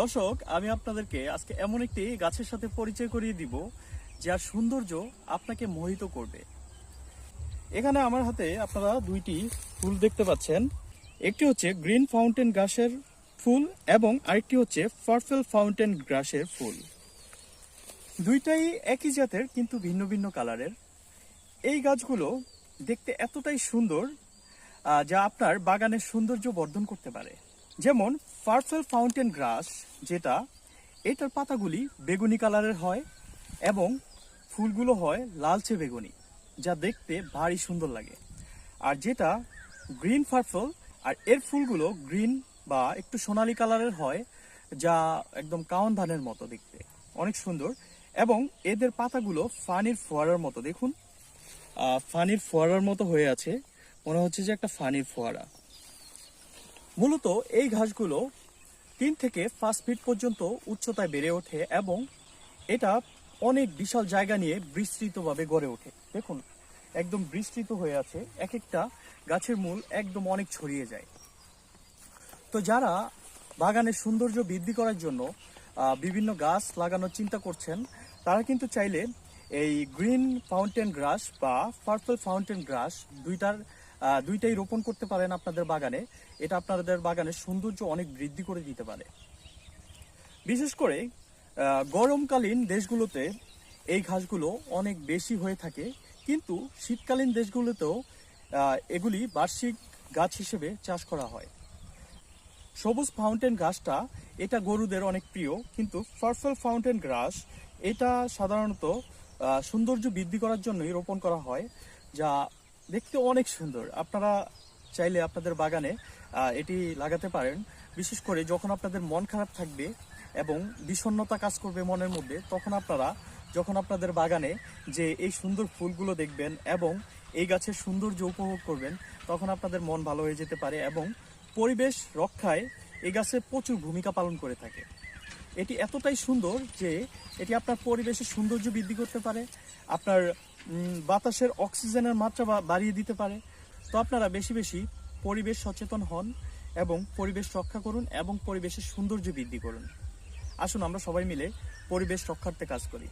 দর্শক, আমি আপনাদেরকে আজকে এমন একটি গাছের সাথে পরিচয় করিয়ে দিব, যার সৌন্দর্য আপনাকে মোহিত করবে। এখানে আমার হাতে আপনারা দুইটি ফুল দেখতে পাচ্ছেন। একটি হচ্ছে গ্রিন ফাউন্টেন গ্রাসের ফুল এবং আরেকটি হচ্ছে পার্পল ফাউন্টেন গ্রাসের ফুল। দুইটাই একই জাতের, কিন্তু ভিন্ন ভিন্ন কালারের। এই গাছগুলো দেখতে এতটাই সুন্দর যা আপনার বাগানের সৌন্দর্য বর্ধন করতে পারে। যেমন পার্পল ফাউন্টেন গ্রাস, যেটা এটার পাতাগুলি বেগুনি কালারের হয় এবং ফুলগুলো হয় লালচে বেগুনি, যা দেখতে ভারী সুন্দর লাগে। আর যেটা গ্রিন পার্পল, আর এর ফুলগুলো গ্রিন বা একটু সোনালী কালারের হয়, যা একদম কাউন ধানের মতো দেখতে। অনেক সুন্দর। এবং এদের পাতাগুলো ফানির ফোয়ারার মতো। দেখুন ফানির ফোয়ারার মতো হয়ে আছে। মনে হচ্ছে যে একটা ফানির ফোয়ারা। মূলত এই ঘাসগুলো তিন থেকে পাঁচ ফিট পর্যন্ত উচ্চতায় বেড়ে ওঠে এবং এটা অনেক বিশাল জায়গা নিয়ে বিস্তৃতভাবে গড়ে ওঠে। দেখুন, একদম বিস্তৃত হয়ে আছে। এক একটা গাছের মূল একদম অনেক ছড়িয়ে যায়। তো যারা বাগানের সৌন্দর্য বৃদ্ধি করার জন্য বিভিন্ন গাছ লাগানোর চিন্তা করছেন, তারা কিন্তু চাইলে এই গ্রিন ফাউন্টেন গ্রাস বা পার্পল ফাউন্টেন গ্রাস দুইটার দুইটাই রোপণ করতে পারেন আপনাদের বাগানে। এটা আপনাদের বাগানের সৌন্দর্য অনেক বৃদ্ধি করে দিতে পারে। বিশেষ করে গরমকালীন দেশগুলোতে এই ঘাসগুলো অনেক বেশি হয়ে থাকে। কিন্তু শীতকালীন দেশগুলোতেও এগুলি বার্ষিক গাছ হিসেবে চাষ করা হয়। সবুজ ফাউন্টেন ঘাসটা, এটা গরুদের অনেক প্রিয়। কিন্তু পার্পল ফাউন্টেন গ্রাস এটা সাধারণত সৌন্দর্য বৃদ্ধি করার জন্যই রোপণ করা হয়, যা দেখতে অনেক সুন্দর। আপনারা চাইলে আপনাদের বাগানে এটি লাগাতে পারেন। বিশেষ করে যখন আপনাদের মন খারাপ থাকবে এবং বিষণ্ণতা কাজ করবে মনের মধ্যে, তখন আপনারা, যখন আপনাদের বাগানে যে এই সুন্দর ফুলগুলো দেখবেন এবং এই গাছের সৌন্দর্য উপভোগ করবেন, তখন আপনাদের মন ভালো হয়ে যেতে পারে এবং পরিবেশ রক্ষায় এই গাছে প্রচুর ভূমিকা পালন করে থাকে। এটি এতটাই সুন্দর যে এটি আপনার পরিবেশের সৌন্দর্য বৃদ্ধি করতে পারে, আপনার বাতাসের অক্সিজেনের মাত্রা বাড়িয়ে দিতে পারে। তো আপনারা বেশি বেশি পরিবেশ সচেতন হন এবং পরিবেশ রক্ষা করুন এবং পরিবেশের সৌন্দর্য বৃদ্ধি করুন। আসুন আমরা সবাই মিলে পরিবেশ রক্ষার্থে কাজ করি।